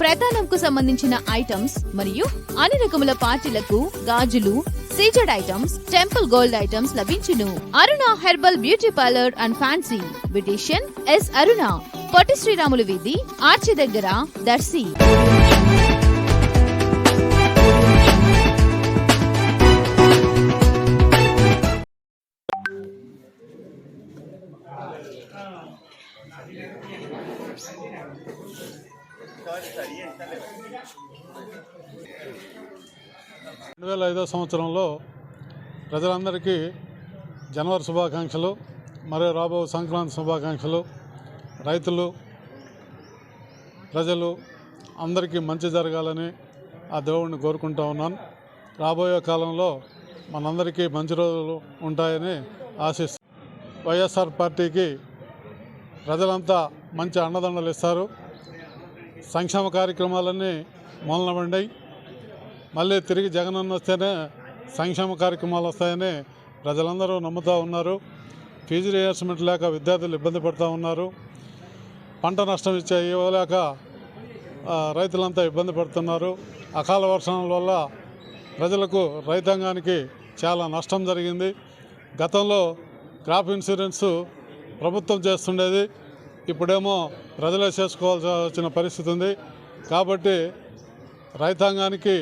ప్రధానంకు సంబంధించిన ఐటమ్స్ మరియు అన్ని రకముల పార్టీలకు గాజులు CZ items temple gold items లభించును. Aruna herbal beauty parlour and fancy. Beautician S Aruna. Potti Sriramulu వీధి ఆర్చి దగ్గర దర్శి. రెండు వేల ఐదో సంవత్సరంలో ప్రజలందరికీ జనవరి శుభాకాంక్షలు మరియు రాబో సంక్రాంతి శుభాకాంక్షలు. రైతులు ప్రజలు అందరికీ మంచి జరగాలని ఆ దేవుడిని కోరుకుంటా ఉన్నాను. రాబోయే కాలంలో మనందరికీ మంచి రోజులు ఉంటాయని ఆశిస్తాను వైఎస్ఆర్ పార్టీకి ప్రజలంతా మంచి అండదండలు ఇస్తారు సంక్షేమ కార్యక్రమాలన్నీ మొదలబండాయి మళ్ళీ తిరిగి జగనన్న వస్తేనే సంక్షేమ కార్యక్రమాలు వస్తాయని ప్రజలందరూ నమ్ముతూ ఉన్నారు. ఫీజు రియర్స్మెంట్ లేక విద్యార్థులు ఇబ్బంది పడుతూ ఉన్నారు. పంట నష్టం ఇచ్చే ఇవ్వలేక రైతులంతా ఇబ్బంది పడుతున్నారు. అకాల వర్షాల వల్ల ప్రజలకు రైతాంగానికి చాలా నష్టం జరిగింది. గతంలో క్రాప్ ఇన్సూరెన్స్ ప్రభుత్వం చేస్తుండేది. ఇప్పుడేమో ప్రజలే చేసుకోవాల్సి వచ్చిన పరిస్థితి ఉంది. కాబట్టి రైతాంగానికి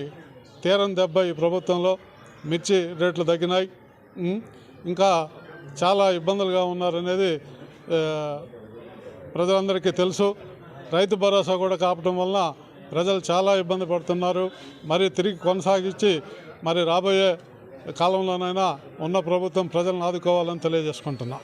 తీరం దెబ్బ ఈ ప్రభుత్వంలో. మిర్చి రేట్లు తగ్గినాయి. ఇంకా చాలా ఇబ్బందులుగా ఉన్నారనేది ప్రజలందరికీ తెలుసు. రైతు భరోసా కూడా కాపడం వలన ప్రజలు చాలా ఇబ్బంది పడుతున్నారు. మరి తిరిగి కొనసాగించి మరి రాబోయే కాలంలోనైనా ఉన్న ప్రభుత్వం ప్రజలను ఆదుకోవాలని తెలియజేసుకుంటున్నా.